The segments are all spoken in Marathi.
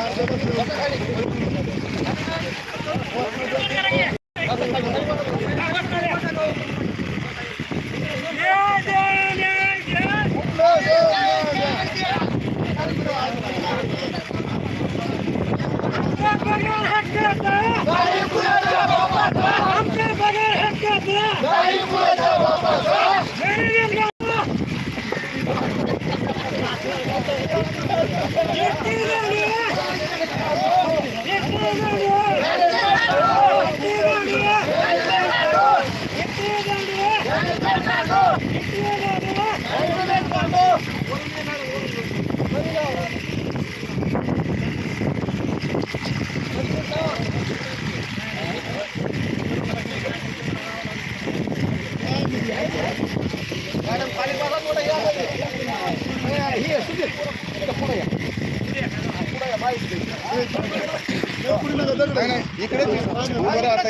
また帰り!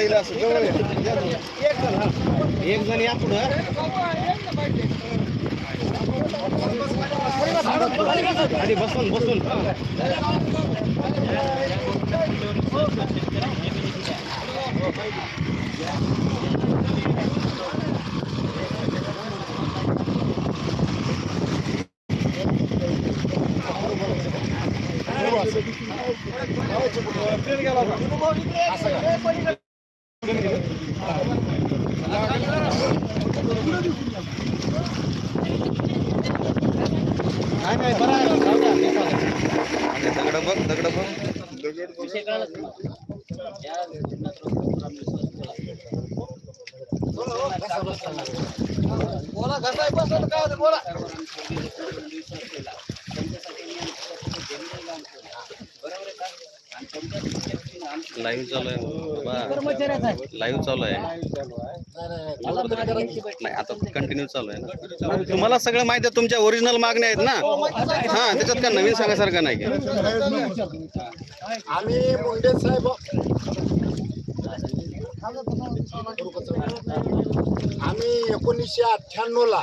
येईल असं जवळ एक जण या पुढं. आणि बसून बसून. नाही नाही बरं आहे. जाऊ द्या, हे चालेल. आणि दगड बघ दगड बघ दगड बघ लाईव्ह चालू आहे. लाईव्ह चालू आहे. नाही आता कंटिन्यू चालू आहे ना. तुम्हाला सगळं माहिती आहे तुमच्या ओरिजिनल मागण्या आहेत ना? हा त्याच्यात काय नवीन सांगायसारखं नाही का? आम्ही मुंडे साहेब आम्ही एकोणीसशे अठ्ठ्याण्णव ला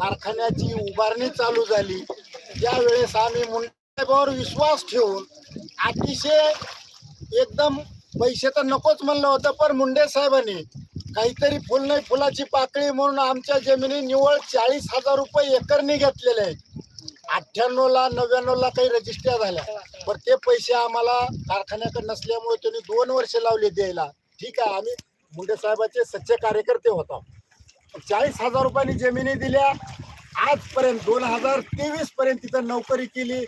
कारखान्याची उभारणी चालू झाली. त्यावेळेस आम्ही मुंडेबावर विश्वास ठेवून अतिशय एकदम पैसे तर नकोच म्हणलं होतं पण मुंडे साहेबांनी काहीतरी फुल नाही फुलाची पाकळी म्हणून आमच्या जमिनी निव्वळ चाळीस हजार रुपये एकरनी घेतलेले आहेत. अठ्ठ्याण्णवला नव्याण्णवला काही रजिस्ट्र्या झाल्या. पण ते पैसे आम्हाला कारखान्याकडे नसल्यामुळे त्यांनी दोन वर्ष लावले द्यायला. ठीक आहे आम्ही मुंडे साहेबाचे सच्चे कार्यकर्ते होतो चाळीस हजार रुपयांनी जमिनी दिल्या. आजपर्यंत दोन हजार तेवीस पर्यंत तिथं नोकरी केली.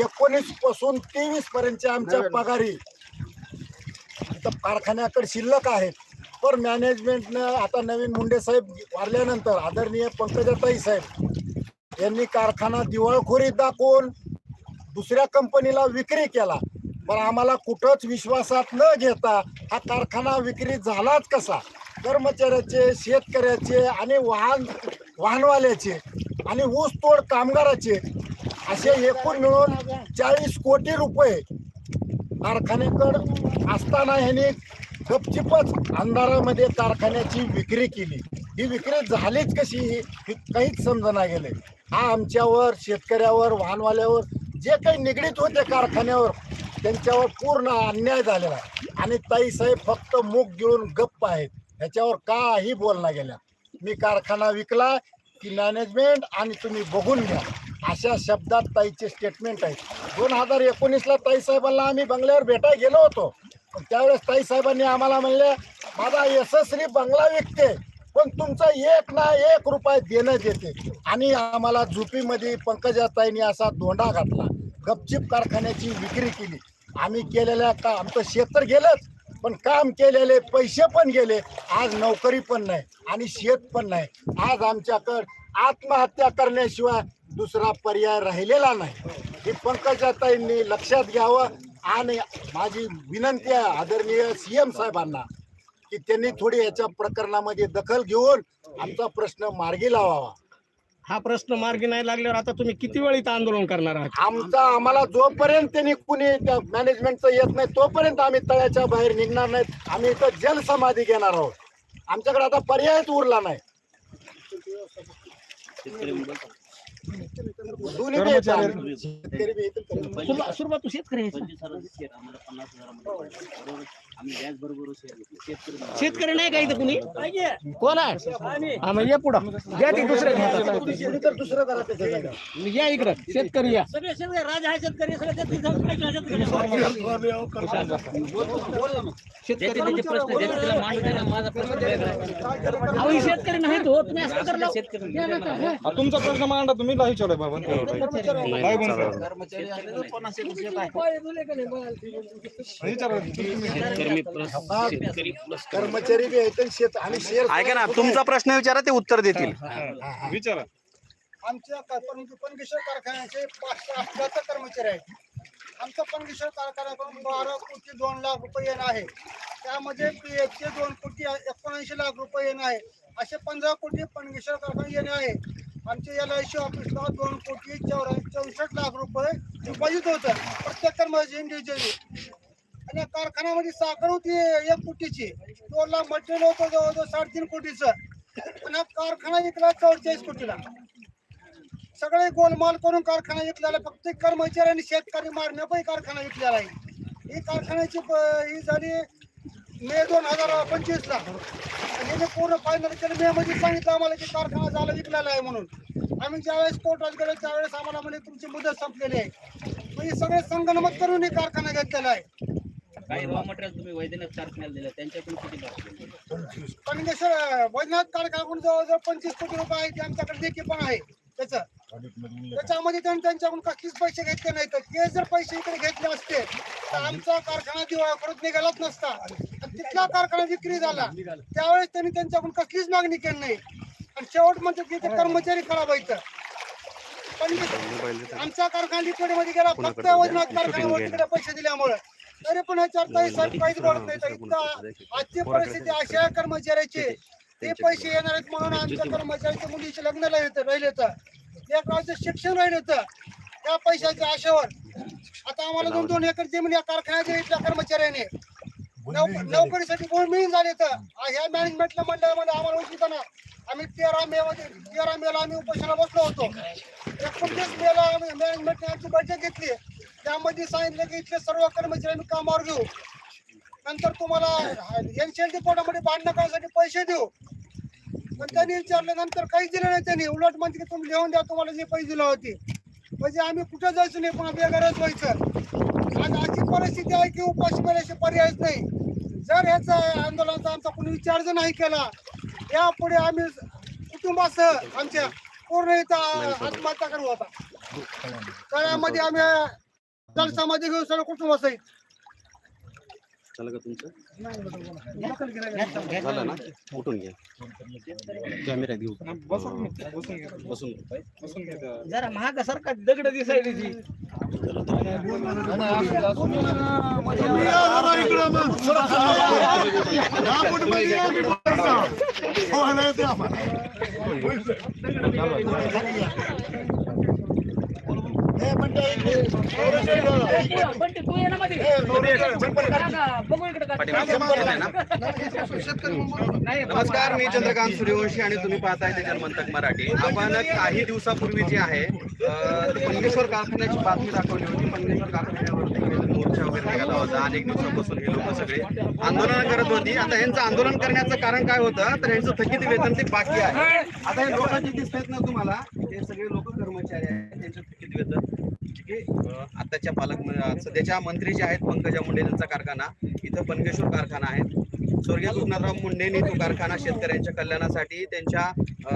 एकोणीसपासून तेवीस पर्यंतच्या आमच्या पगारी. इथं कारखान्याकडे शिल्लक आहेत पण मॅनेजमेंटनं आता नवीन मुंडे साहेब वारल्यानंतर आदरणीय पंकजाताई साहेब यांनी कारखाना दिवाळखोरीत दाखवून दुसऱ्या कंपनीला विक्री केला. पण आम्हाला कुठंच विश्वासात न घेता हा कारखाना विक्री झालाच कसा? कर्मचाऱ्याचे शेतकऱ्याचे आणि वाहन वाहनवाल्याचे आणि ऊसतोड कामगाराचे असे एकूण मिळून चाळीस कोटी रुपये कारखान्याकडं असताना ह्यांनी गपचिपच अंधारामध्ये कारखान्याची विक्री केली. ही विक्री झालीच कशी ही काहीच समजना गेले हा आमच्यावर शेतकऱ्यावर वाहनवाल्यावर जे काही निगडीत होते कारखान्यावर त्यांच्यावर पूर्ण अन्याय झालेला आहे. आणि ताईसाहेब फक्त मूग गिळून गप्प आहेत. ह्याच्यावर काही बोलणं गेल्या मी कारखाना विकला की मॅनेजमेंट आणि तुम्ही बघून घ्या. अशा शब्दात ताईचे स्टेटमेंट आहे दोन हजार एकोणीसला ताई साहेबांना आम्ही बंगल्यावर भेटाय गेलो होतो. पण त्यावेळेस ताई साहेबांनी आम्हाला म्हणले माझा यशस्वी बंगला विकते पण तुमचा एक ना एक रुपये देणं देते. आणि आम्हाला झुपीमध्ये पंकजाताईंनी असा धोंडा घातला. गपचिप कारखान्याची विक्री केली. आम्ही केलेल्या का आमचं शेत तर गेलंच पण काम केलेले पैसे पण गेले. आज नोकरी पण नाही आणि शेत पण नाही. आज आमच्याकडं आत्महत्या करण्याशिवाय दुसरा पर्याय राहिलेला नाही. हे पंकजाताईंनी लक्षात घ्यावं आणि माझी विनंती आहे आदरणीय सीएम साहेबांना की त्यांनी थोडी याच्या प्रकरणामध्ये दखल घेऊन आमचा प्रश्न मार्गी लावावा. हा प्रश्न मार्गी नाही लागल्यावर आता तुम्ही किती वेळ इथं आंदोलन करणार आहात? आमचा आम्हाला जोपर्यंत त्यांनी कुणी मॅनेजमेंटचं येत नाही तोपर्यंत आम्ही तळ्याच्या बाहेर निघणार नाहीत. आम्ही इथं जलसमाधी घेणार आहोत. आमच्याकडे आता पर्यायच उरला नाही. दोन्ही. शेतकरी बी सुरुवात सुरुवात तू शेतकरी आहेस. शेतकरी नाही का इथं कुणी कोण आहे हा मग ये पुढं द्या ती दुसरं. या इकडं शेतकरी या सगळे शेतकरी शेतकरी ही नाही तो तुम्ही असं करला शेतकरी तुमचा प्रश्न मांडा तुम्ही लाही विचारलाय बाबा कर्मचारी. बी आहेत आणि शेत आणि शेअर ऐका ना तुमचा प्रश्न विचारा ते उत्तर देतील. विचारा. आमच्या क- पण- पणगेश्वर कारखान्याचे पाचशे कर्मचारी आहेत. आमचा पणगेश्वर कारखान्याकडून बारा कोटी दोन लाख रुपये येणं आहे. त्यामध्ये पी चे दोन कोटी एकोणऐंशी लाख रुपये येणं आहे. असे पंधरा कोटी पणगेश्वर कारखाना येणे आहे. आमच्या एल आय सी ऑफिसला दोन कोटी चौऱ्या चौसष्ट लाख रुपये डिपॉझिट होतं. प्रत्येक कर्मचारी इंडिव्हिज्युअली. आणि या कारखान्यामध्ये साखर होती एक कोटीची. टोलला मटेरियल होतं जवळजवळ साडेतीन कोटीचं. आणि हा कारखाना विकला चौवेचाळीस कोटीला. सगळे गोलमाल करून कारखाना विकलेला आहे. फक्त कर्मचारी आणि शेतकरी पण कारखाना विकलेला आहे. ही कारखान्याची प- ही झाली मे दोन हजार पंचवीस ला. आणि हिने पूर्ण फायनल केलं मे मध्ये सांगितलं आम्हाला की कारखाना झाला विकलेला आहे म्हणून. आम्ही ज्यावेळेस कोर्टात गेलो त्यावेळेस आम्हाला म्हणजे तुमची मुदत संपलेली आहे. म्हणजे सगळे संगणमत करून हे कारखाना घेतलेला आहे. काही रॉ मटेरियल तुम्ही वैद्यनाथ कारखान्याला दिलं? त्यांच्याकडून किती लागतील कणकेश्वर वैजनाथ कारखान्याकडून जवळजवळ पंचवीस कोटी रुपये आहे ते आमच्याकडे देखील पण आहे. त्याचं. त्याच्यामध्ये त्यांनी त्यांच्याकडून कसलीच पैसे घेतले नाहीत? ते जर पैसे इकडे घेतले असते तर आमचा कारखाना दिवाळा परत निघालाच नसता. आणि तिथला कारखाना विक्री झाला. त्यावेळेस त्यांनी त्यांच्याकडून कसलीच मागणी केली नाही. आणि शेवट म्हणतात की ते कर्मचारी खराब आहेत. पण आमचा कारखाना लिक्विडमध्ये गेला फक्त वैजनाथ कारखान्यावर तिकडे पैसे दिल्यामुळे. तरी पण ह्याच्यावर काही साहेब काहीच बोलत नाही तर इतका आजची परिस्थिती अशी आहे कर्मचाऱ्याची ते पैसे येणार आहेत म्हणून आमच्या कर्मचाऱ्याच्या मुलीचे लग्न राहिले तर लेकराचं शिक्षण राहिलं होतं. त्या पैशाच्या आशेवर. आता आम्हाला दोन दोन एकर जमीन या कारखान्यात दिली त्या कर्मचाऱ्याने नोक- नोकरीसाठी कोण मिळून झाले तर. ह्या मॅनेजमेंटला मंडळामध्ये आम्हाला उचित ना आम्ही तेरा मे मध्ये तेरा मेला आम्ही उपोषणाला बसलो होतो. एकोणतीस मेला आम्ही मॅनेजमेंटने आमची बैठक घेतली. त्यामध्ये सांगितलं की इथले सर्व कर्मचारी आम्ही कामावर घेऊ. नंतर तुम्हाला एनसीएल कोर्टामध्ये भांडणं करण्यासाठी पैसे देऊ. पण त्यांनी विचारलं नंतर काहीच दिलं नाही त्यांनी. उलट म्हणते की तुम्ही लिहून द्या तुम्हाला जे पैसे दिले होते. म्हणजे आम्ही कुठं जायचं नाही पुन्हा बेघरच व्हायचं. आज अशी परिस्थिती आहे की उपाशी मेल्याशी पर्यायच नाही. जर ह्याचा आंदोलनाचा आमचा कोणी विचार जर नाही केला यापुढे आम्ही कुटुंबासह आमच्या पूर्ण इथं आत्महत्या करू आता. तळ्यामध्ये आम्ही जलसामध्ये घेऊ सर्व कुटुंबासहित झालं का तुमचं? झालं ना? उठून घ्या. कॅमेरा घेऊ बसून जरा महाग सारखा दगड दिसायली ती इकडे. नमस्कार मी चंद्रकांत सूर्यवंशी आणि तुम्ही पाहताय ते जन्मंतक मराठी. आपण काही दिवसापूर्वी जे आहे पंगेश्वर कारखान्याची बातमी दाखवली होती. पंगेश्वर कारखान्यावरती मोर्चा वगैरे निघाला होता. अनेक दिवसापासून हे लोक सगळे आंदोलन करत होती. आता यांचं आंदोलन करण्याचं कारण काय होतं? तर यांचं थकीत वेतन ते बाकी आहे. आता हे लोक जे दिसत ना तुम्हाला? हे सगळे लोक कर्मचारी आहेत त्यांचं थकीत वेतन. की आताच्या पालक सध्याच्या मंत्री जे आहेत पंकजा मुंडे यांचा कारखाना इथं पंकेश्वर कारखाना आहे. स्वर्गीय सुखनाथराव मुंडेंनी तो कारखाना शेतकऱ्यांच्या कल्याणासाठी त्यांच्या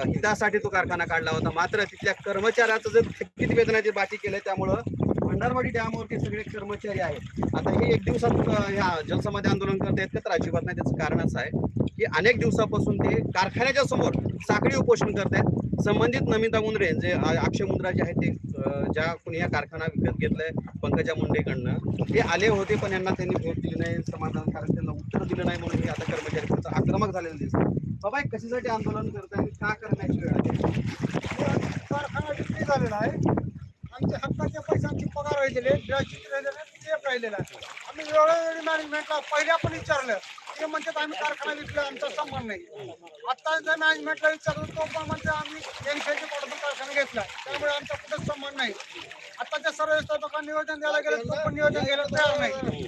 हितासाठी तो कारखाना काढला होता. मात्र तिथल्या कर्मचाऱ्याचं जर थकीत वेतनाचे बाकी केलंय त्यामुळं भंडारवाडी डॅमवरती सगळे कर्मचारी आहेत. आता हे एक दिवसात ह्या जलसमाधी आंदोलन करत आहेत का तर अजिबात नाही त्याचं कारण असं आहे की अनेक दिवसापासून ते कारखान्याच्या समोर साखळी उपोषण करत आहेत संबंधित नमिता मुंद्रे जे अक्षय मुंद्रा जे आहेत ते ज्या कोणी या कारखाना विकत घेतलाय पंकजा मुंडेकडनं ते आले होते पण यांना त्यांनी भेट दिली नाही समाधानकारक त्यांना उत्तर दिलं नाही म्हणून हे आता कर्मचारी त्यांचं आक्रमक झालेलं दिसतं बाबा कशासाठी आंदोलन करताय? आणि का करण्याची वेळ आहे कारखाना विक्री झालेला आहे. आमच्या हक्काच्या पैसे आमचे पगार राहिलेले ग्रॅच्युटी राहिलेले पीएफ राहिलेला आहे. आम्ही वेळोवेळी मॅनेजमेंटला पहिल्या पण विचारलं. ते म्हणतात आम्ही कारखाना विकला आमचा संबंध नाही. आता जर मॅनेजमेंटला विचारलं तो पण म्हणते आम्ही एनशेच्या कोर्टातून कारखाना घेतला. त्यामुळे आमचा कुठेच संबंध नाही. आताच्या सर्व व्यवस्थापकांना नियोजन द्यायला गेलं तो पण नियोजन द्यायला तयार नाही.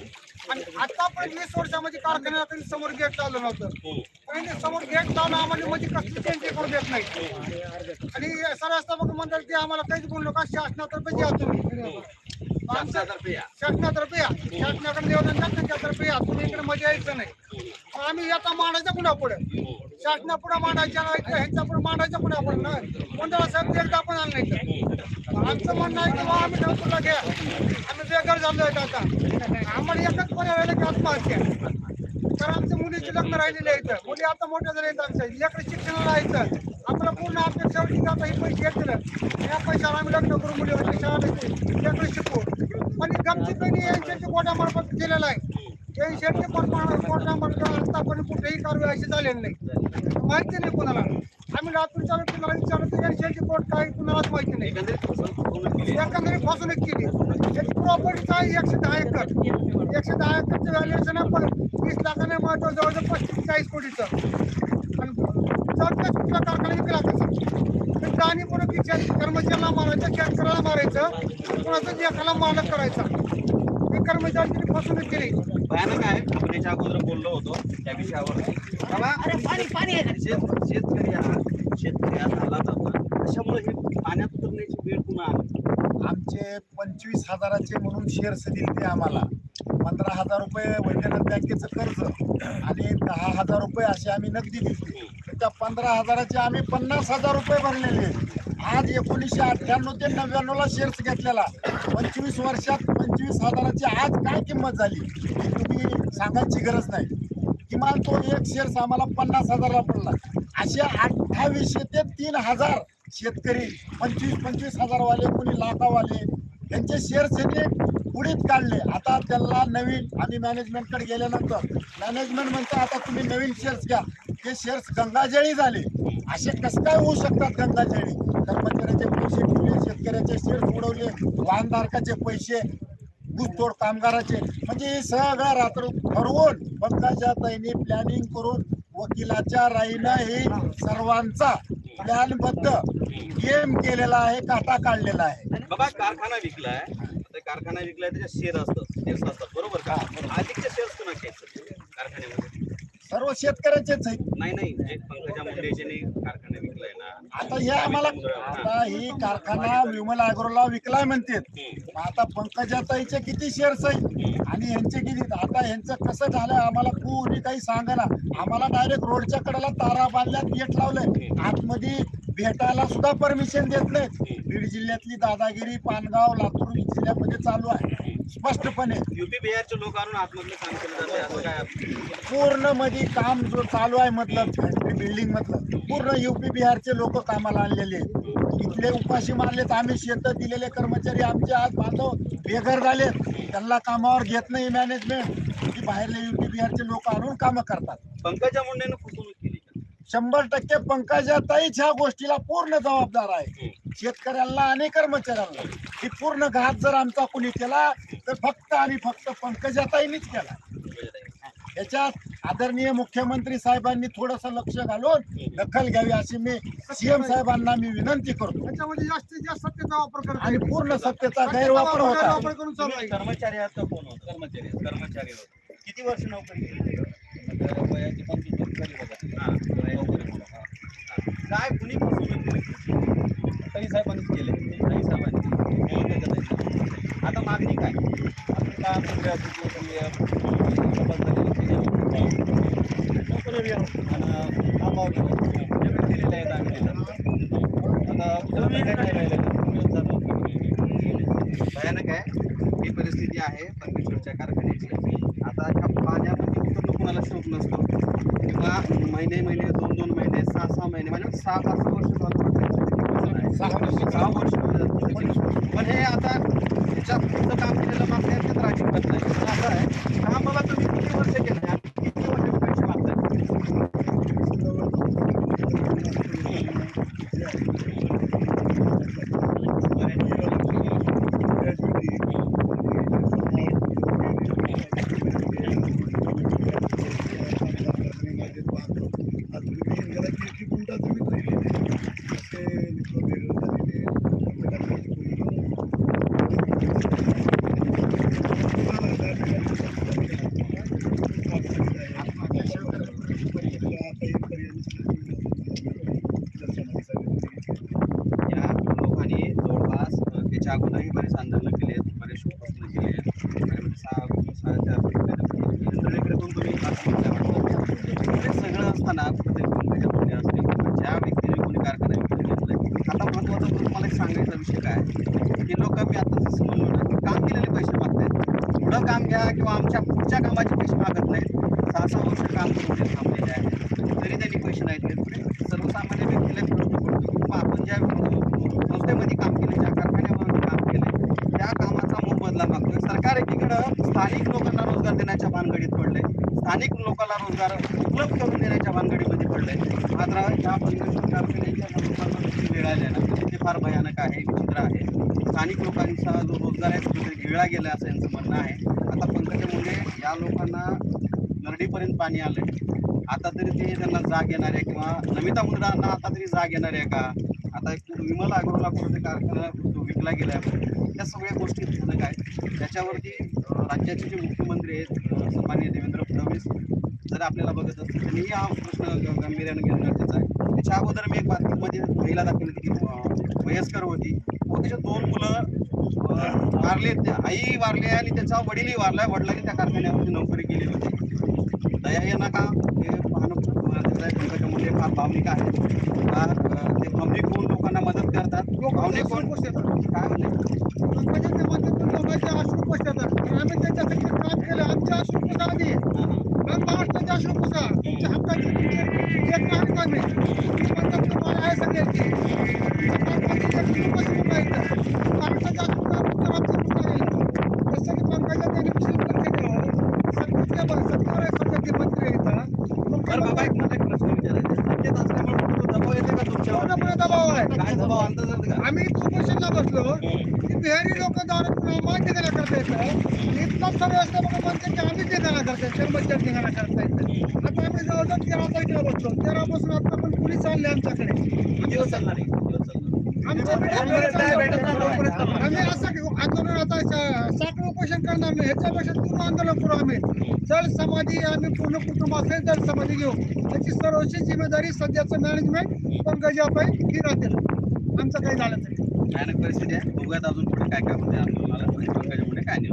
आणि आता पण वीस वर्षामध्ये कारखान्याला समोर गेट लावलं नव्हतं पण समोर गेट लावलं आम्हाला म्हणजे कसली चेंज करून देत नाही. आणि सर्व व्यवस्थापक म्हणतात की आम्हाला काहीच बोलू नका शासनातर्फे द्या तुम्ही. शासनातर्फे या. शासनातर्फे या. शासनाकडे निवेदन द्या या. तुम्ही इकडे मजा यायचं नाही. मग आम्ही येता मांडायचं कुणा पुढे? शासना पुढे मांडायच्या नाही तर ह्यांच्या पुढे मांडायचं कुणा पुढे ना कोणत्याला साहेब एकदा पण आलं नाही तर. आमचं म्हणणं आहे की बा आम्ही ठेवतो घ्या. आम्ही बेकार झालो आहे आता? आम्हाला एकच पर्याय राहिला की आत्महत्या. तर आमच्या मुलीचे लग्न राहिलेले आहेत. मुली आता मोठ्या झाले आहेत आमच्या इकडे शिक्षणाला आहेत आपलं पूर्ण अपेक्षा होती की आता हे पैसे घेतलं या पैशाला आम्ही लग्न करू मुली शाळा लेकर शिकू. त्यांनी यांच्या कोटामार्फत केलेलं आहे. पण कोटामार्फत आतापर्यंत कुठेही कारवाई अशी झालेली नाही. माहिती नाही कोणाला. आम्ही लातूरच्या व्यक्तीला विचारलं तर कोर्ट काय कुणालाच माहिती नाही. एकंदरीत फसवणूक केली. त्याची प्रॉपर्टीचा आहे एकशे दहा एकर. एकशे दहा एकरचं व्हॅल्युएशन आहे पण वीस लाखाने महत्त्व जवळजवळ पस्तीस चाळीस कोटीचं. आणि चौथ्याच कुठला कारखाना विकला आणि पुढे किचन कर्मचाऱ्याला मारायचं शेतकऱ्याला मारायचं कुणाचं एखादा मालक करायचा. कर्मचाऱ्यांची फसवणूक केली. भयानक आहे. आपण याच्या अगोदर बोललो होतो त्या विषयावर. शेतकरी हा शेतकरी हा झाला जातो त्याच्यामुळे हे पाण्यात उतरण्याची वेळ पुन्हा आली. आमचे पंचवीस हजाराचे म्हणून शेअर्स दिले ते आम्हाला. पंधरा हजार रुपये वैद्यनाथ बँकेचं कर्ज आणि दहा हजार रुपये असे आम्ही नगदी दिली. तर त्या पंधरा हजाराचे आम्ही पन्नास हजार रुपये भरलेले आज एकोणीसशे अठ्ठ्याण्णव ते नव्याण्णवला शेअर्स घेतलेला. पंचवीस वर्षात पंचवीस हजाराची आज काय किंमत झाली? ही तुम्ही सांगायची गरज नाही. किमान तो एक शेअर्स आम्हाला पन्नास हजारला पडला. असे अठ्ठावीसशे ते तीन हजार शेतकरी पंचवीस पंचवीस हजारवाले कोणी लाखावाले यांचे शेअर्स येते उडीत काढले. आता त्यांना नवीन आम्ही मॅनेजमेंटकडे गेल्यानंतर मॅनेजमेंट म्हणतं आता तुम्ही नवीन शेअर्स घ्या. ते शेअर्स गंगाजळी झाले. असे कसं काय होऊ शकतात गंगाजळी? कर्मचाऱ्याचे पैसे ठेवले शेतकऱ्याचे शेअर्स उडवले वाहनधारकाचे पैसे ऊसतोड कामगाराचे. म्हणजे हे सगळं रात्र ठरवून पंकजा ताईने प्लॅनिंग करून वकिलाच्या राईनं हे सर्वांचा प्लॅनबद्ध गेम केलेला आहे काटा काढलेला आहे. बाबा कारखाना विकलाय. कारखाना विकलाय त्याच्या शेअर असतात शेअर्स असतात. बरोबर का? अधिकचे शेअर्स कोणाचे आहेत कारखान्यामध्ये? सर्व शेतकऱ्याचेच आहेत. नाही नाही. जे पंकजा मुंडेजीने कारखाना विकलाय ना आता हे आम्हाला आता ही कारखाना विमल अॅग्रोला विकलाय म्हणते आता पंकजाताईचे किती शेअर्स आहेत? आणि यांचे किती? आता यांचं कसं झालं आम्हाला कोणी काही सांगा आम्हाला डायरेक्ट रोडच्या कडेला तारा बांधल्यात गेट लावलंय. आतमध्ये भेटायला सुद्धा परमिशन देत नाहीत. बीड जिल्ह्यातली दादागिरी पानगाव लातूर जिल्ह्यामध्ये चालू आहे. स्पष्टपणे. युपी बिहारचे लोक आणून आतमधलं काम केलं जाते असं काय पूर्णमध्ये काम जो चालू आहे मधलं फॅक्टरी बिल्डिंग मधलं पूर्ण युपी बिहारचे लोक कामाला आणलेले आहेत. इथले उपाशी मारलेत आम्ही शेत दिलेले कर्मचारी आमचे आज बांधव बेघर झालेत. त्यांना कामावर घेत नाही मॅनेजमेंट की बाहेरले युपी बिहारचे लोक आणून कामं करतात. पंकजा मुंडेनं फसवणूक? शंभर टक्के पंकजाताईच ह्या गोष्टीला पूर्ण जबाबदार आहे. शेतकऱ्यांना आणि कर्मचाऱ्यांना. ही पूर्ण घात जर आमचा कुणी केला तर फक्त आणि फक्त पंकजाताईनीच केला. याच्यात आदरणीय मुख्यमंत्री साहेबांनी थोडस लक्ष घालून दखल घ्यावी अशी मी सीएम साहेबांना मी विनंती करतो. त्याच्यामध्ये जास्तीत जास्त सत्तेचा वापर करतो. आणि पूर्ण सत्तेचा गैरवापर होता गैरवापर करून चालू आहे. कर्मचारी कोण होतं? कर्मचारी कर्मचारी होते. किती वर्ष नोकरी केली वयाची पंचवीस वर्ष झाली बघा. हा, नोकरी म्हणून. हा. काय कुणी काही साहेबांनीच केले काही साहेबांनी. आता मागणी काय. भयानक आहे. ही परिस्थिती आहे परमेश्वरच्या कारखान्याची आता ह्या पाण्यामध्ये कुठं कुणाला शोक नसतो. किंवा महिने महिने दोन दोन महिने सहा सहा महिने म्हणजे सहा पाच सहा वर्ष सहा वर्ष सहा वर्ष पण हे आता त्याच्यात काम केलेलं मागण्या राजीव नाही. असं आहे. हा मला तुम्ही किती वर्ष केलं किती वर्ष पैसे मागताय पुढं काम घ्या किंवा आमच्या पुढच्या कामाचे पैसे मागत नाहीत सहा सहा वर्ष काम करून ते थांबलेले आहेत तरी त्यांनी पैसे नाहीत देत सर्वसामान्य व्यक्तीला एक प्रश्न पडतो की बाबा आपण ज्या अं, संस्थेमध्ये काम केले ज्या कारखान्यावर काम केले त्या कामाचा मोबदला मागतोय सरकार एकीकडं स्थानिक लोकांना रोजगार देण्याच्या भानगडीत पडले स्थानिक लोकांना रोजगार उपलब्ध करून देण्याच्या भानगडीमध्ये पडले मात्र या पंकज कारखान्याच्या संदर्भात ना ते फार भयानक आहे विचित्र आहे. स्थानिक लोकांचा जो रोजगार आहे तो कुठेतरी गिळला गेला असं यांचं म्हणणं आहे. आता पंकजा मुंडे या लोकांना नरडीपर्यंत पाणी आलं आता तरी ते त्यांना जाग येणार आहे किंवा नमिता मुंडांना आता तरी जाग येणार आहे का? आता एक विमल अग्रोला कुठे कारखाना विकला गेला या सगळ्या गोष्टी भयानक आहेत त्याच्यावरती राज्याचे जे मुख्यमंत्री आहेत अं, देवेंद्र फडणवीस जर आपल्याला बघत असतील त्यांनी हा प्रश्न ग- गांभीर्याने घेणं गरजेचं आहे. त्याच्या अगोदर मी एक बातमीमध्ये महिला दाखवली होती वयस्कर होती. व त्याच्या दोन मुलं वारले त्या आई आहे आणि त्याचा वडीलही वारला वडिलांनी त्या कारखान्यामध्ये नोकरी केली होती. दया येणार का हे आहे पंकजा मुंडे फार भावनिक आहेत फार अं, ते भावनिक होऊन लोकांना मदत करतात भावनिक होऊन काय म्हणते पंकजाच्या माध्यमातून लोकांचे अश्रू पुसतात आम्ही त्यांच्यासाठी काम केलं आमचे अश्रू पुसा आधी मग महाराष्ट्राचे अश्रू पुसा तुमच्या हक्काची एक नागरिक आम्ही आहे सगळ्यांची महाराष्ट्राचे अश्रू पुसा पुसा आमचे पुसा येईल जसं की पंकजा त्यांनी मुस्लिम पक्ष सत्तेवर आहे सध्याचे मंत्री आहेत बरं बाबा एक मला एक प्रश्न विचारायचा आहे. सत्तेत असल्यामुळे कुठं दबाव येते का तुमच्यावर पूर्णपणे दबाव आहे. काय दबाव? अंदाज येतो का? आम्ही उपोषणला बसलो. की बिहारी लोक दारू मान्य करा करता येतं इतका सर्व असलं बघा म्हणते की आम्ही निघाला करता येत कर्मचारी निघाला करता येतं आता आम्ही जवळजवळ तेरा तारखेला बसलो तेरापासून आता पण पोलीस आले आमच्याकडे. दिवस चालणार आहे किती दिवस चालणार आमच्या आम्ही असं घेऊ आंदोलन आता साखर उपोषण करणार नाही ह्याच्यापेक्षा पूर्ण आंदोलन करू आम्ही जल समाधी आम्ही पूर्ण कुटुंब असेल जल समाधी घेऊ त्याची सर्वोच्च जिम्मेदारी सध्याचं मॅनेजमेंट पंकजाबाई ही राहतील आमचं काही झालं तरी भयानक परिस्थिती आहे बघूयात अजून पुढे काय काय होते आंदोलनाला काय नाही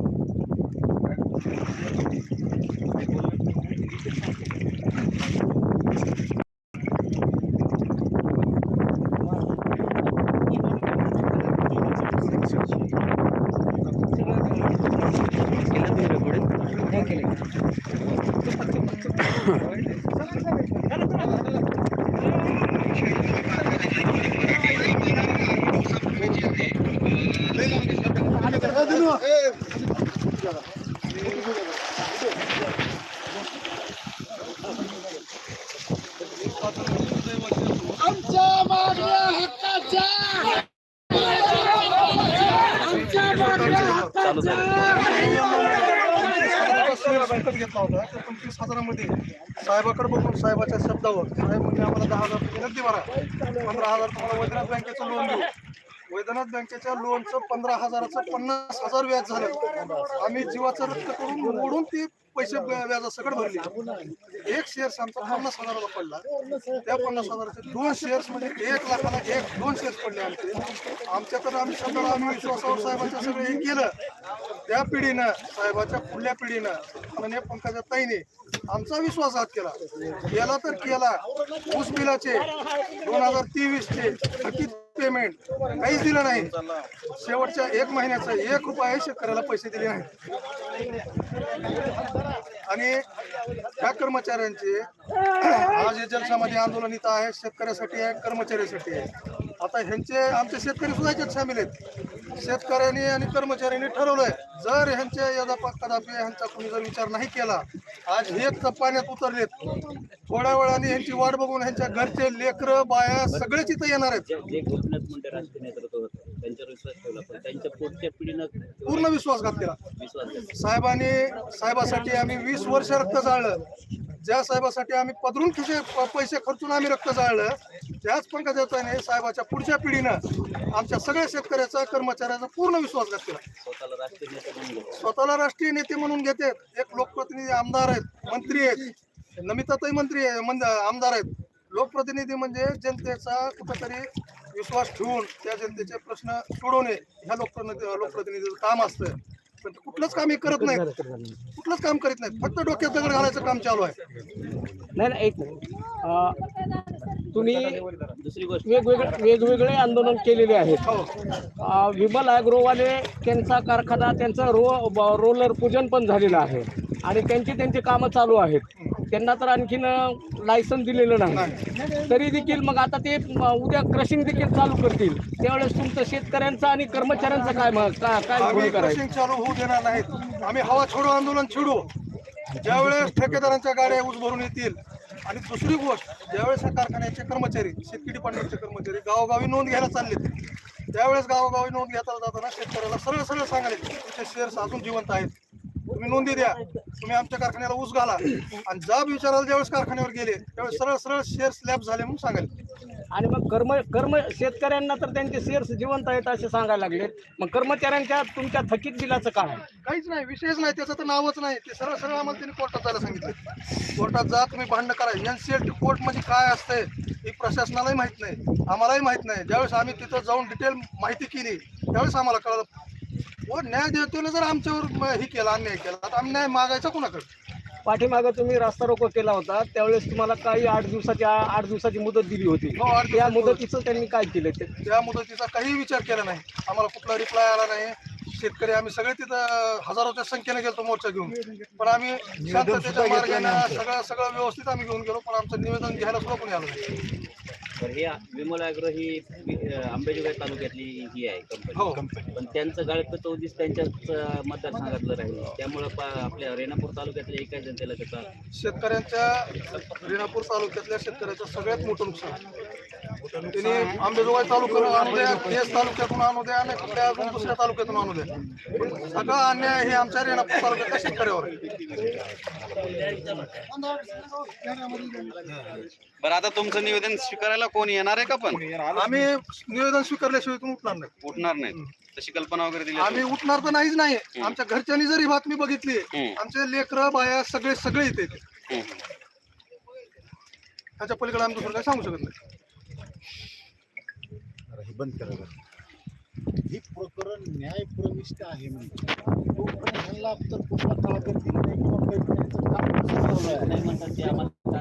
आमच्या मागण्या हक्काच्या आमच्या मागण्या हक्काच्या बैठक घेतला होता हजारामध्ये साहेबाकडे बघून साहेबाच्या शब्दावर. साहेब म्हणजे आम्हाला दहा हजार रुपये नगदी भरा पंधरा हजार तुम्हाला वैद्यनाथ बँकेचं लोन देऊ. वैद्यनाथ बँकेच्या लोनचं पंधरा हजाराचं पन्नास हजार व्याज झालं. आम्ही जीवाचं रक्त करून मोडून ती पैसे व्याजा सकट भरले. एक शेअर्स आमचा पन्नास हजाराला पडला. त्या पन्नास हजाराचे दोन शेअर्स म्हणजे एक लाखाला एक दोन शेअर्स पडले आमचे. आमच्या तर आम्ही शब्दाला आम्ही विश्वासावर साहेबांच्या सगळे हे केलं. त्या पिढीनं साहेबाच्या पुढल्या पिढीनं आणि पंकजा ताईने आमचा विश्वासघात केला. केला तर केला. ऊस बिलाचे दोन हजार तेवीस चे थकीत पेमेंट काहीच दिलं नाही. शेवटच्या एक महिन्याचा एक रुपया शेतकऱ्याला पैसे दिले नाही आणि या कर्मचाऱ्यांचे आज हे जलसमाधी आंदोलन इथं आहे शेतकऱ्यासाठी आहे कर्मचाऱ्यासाठी आहे. आता ह्यांचे आमचे शेतकरी सुद्धा याच्यात सामील आहेत. शेतकऱ्यांनी आणि कर्मचाऱ्यांनी ठरवलंय जर ह्यांच्या यदा कदापि ह्यांचा कुणी जर विचार नाही केला आज हे पाण्यात उतरलेत. थोड्या वेळाने ह्यांची वाट बघून ह्यांच्या घरचे लेकर बाया सगळेच इथं येणार आहेत. जे गोपीनाथ मुंडे राजकीय नेतृत्व होतं त्यांच्यावर विश्वास ठेवला पण त्यांच्या पुढच्या पिढीनं पूर्ण विश्वासघात केला विश्वास साहेबांनी साहेबासाठी आम्ही वीस वर्ष रक्त जाळलं. ज्या साहेबासाठी आम्ही पदरून खिसे प- पैसे खर्चून आम्ही रक्त जाळलं त्याच पंकजाताने साहेबाच्या पुढच्या पिढीनं आमच्या सगळ्या शेतकऱ्याचा कर्मचाऱ्याचा पूर्ण विश्वासघात केला स्वतःला राष्ट्रीय नेते म्हणून घेतलं. स्वतःला राष्ट्रीय नेते म्हणून घेते. एक लोकप्रतिनिधी आमदार आहेत मंत्री आहेत. नमिताताई मंत्री आहे मंद- आमदार आहेत. लोकप्रतिनिधी म्हणजे जनतेचा कुठंतरी विश्वास ठेवून त्या जनतेचे प्रश्न सोडवणे ह्या लोकप्रतिनिधी लोकप्रतिनिधीचं काम असतं पण ते कुठलंच काम हे करत नाहीत. कुठलंच काम करीत नाहीत. फक्त डोक्यात दगड घालायचं काम चालू आहे. नाही नाही एक मिनिट. अं, तुम्ही वेगवेगळे वेगवेगळे आंदोलन केलेले आहेत. हो. अ, विमल ॲग्रोवाले त्यांचा कारखाना त्यांचं रो ब- रोलर पूजन पण झालेलं आहे. आणि त्यांची त्यांची कामं चालू आहेत. त्यांना तर आणखीन लायसन दिलेलं नाही. तरी देखील मग आता ते उद्या क्रशिंग देखील चालू करतील. त्यावेळेस तुमचं शेतकऱ्यांचं आणि कर्मचाऱ्यांचं काय मग काय काय आम्ही भूमिका राहील? क्रशिंग चालू होऊ देणार नाहीत. आम्ही हवा छोडो आंदोलन छिडू. ज्यावेळेस ठेकेदारांच्या गाड्या ऊस भरून येतील. आणि दुसरी गोष्ट ज्यावेळेस या कारखान्याचे कर्मचारी शेतकरी डिपार्टमेंटचे कर्मचारी गावोगावी नोंद घ्यायला चालले त्यावेळेस गावोगावी नोंद घेताना जाताना शेतकऱ्याला सरळ सरळ सांगायचे तुमचे शेअर्स अजून जिवंत आहेत. तुम्ही नोंदी द्या. तुम्ही आमच्या कारखान्याला ऊस घाला. आणि जाब विचारायला ज्यावेळेस कारखान्यावर गेले त्यावेळेस सरळ सरळ शेअर स्लॅब झाले म्हणून सांगायला आणि मग कर्म कर्म शेतकऱ्यांना तर त्यांचे शेअर्स जिवंत आहेत असे सांगायला लागले मग कर्मचाऱ्यांच्या तुमच्या थकीत बिलाचं काय काहीच नाही विषयच नाही त्याचं तर नावच नाही. ते सरळ सरळ आम्हाला त्यांनी कोर्टात जायला सांगितलं. कोर्टात जा तुम्ही भांडण करा. एनसीएल कोर्ट म्हणजे काय असतंय हे प्रशासनालाही माहीत नाही आम्हालाही माहीत नाही. ज्यावेळेस आम्ही तिथं जाऊन डिटेल माहिती केली त्यावेळेस आम्हाला कळलं. व न्याय देवतेनं जर आमच्यावर म- हे केला अन्याय केला तर आम्ही न्याय मागायचा कोणाकडे? पाठीमागं तुम्ही रास्ता रोको केला होता त्यावेळेस तुम्हाला काही आठ दिवसाची आठ दिवसाची मुदत दिली होती. हो, आठ त्या दिवसाची मुदत. मुदतीचं त्यांनी काय केलं ते? त्या मुदतीचा काही विचार केला नाही. आम्हाला कुठला रिप्लाय आला नाही. शेतकरी आम्ही सगळे तिथं हजारोच्या संख्येने गेलो मोर्चा घेऊन. पण आम्ही शांततेच्या मार्गाने सगळं सगळं व्यवस्थित आम्ही घेऊन गेलो पण आमचं निवेदन घ्यायला सुद्धा कोणी आलं नाही. तर हे विमल अॅग्रो ही अं, अंबेजोगाई तालुक्यातली ही आहे हो. कंपनी पण त्यांचं गाळप चौतीस त्यांच्याच मतदारसंघातलं राहील. त्यामुळं आपल्या रेणापूर तालुक्यातल्या एका जनतेला त्याचा शेतकऱ्यांच्या रेणापूर तालुक्यातल्या शेतकऱ्याचं सगळ्यात मोठं नुकसान. त्यांनी आंबेजोगाई तालुक्यातून आणू द्या केस तालुक्यातून आणू द्या आणि कुठल्या अजून दुसऱ्या तालुक्यातून आणू द्या. सगळा अन्याय हे आमच्या रेणापूर तालुक्यातल्या शेतकऱ्यावर. बरं आता तुमचं निवेदन स्वीकारायला कोण येणार आहे का पण? आम्ही निवेदन स्वीकारल्याशिवाय इथून उठणार नाही. उठणार नाही तशी कल्पना वगैरे दिली आम्ही उठणार तर नाहीच नाही. आमच्या घरच्यांनी जरी बातमी बघितली. आमचे लेकरं बाया सगळे सगळे येते इथे. त्याच्या पलीकडे आम्ही दुसरं काय सांगू शकत नाही. हे बंद करा ही हे प्रकरण न्यायप्रविष्ट आहे म्हणजे. तोपर्यंत ह्यांना तर कुठला दिला नाही किंवा काही नाही म्हणतात ते आम्हाला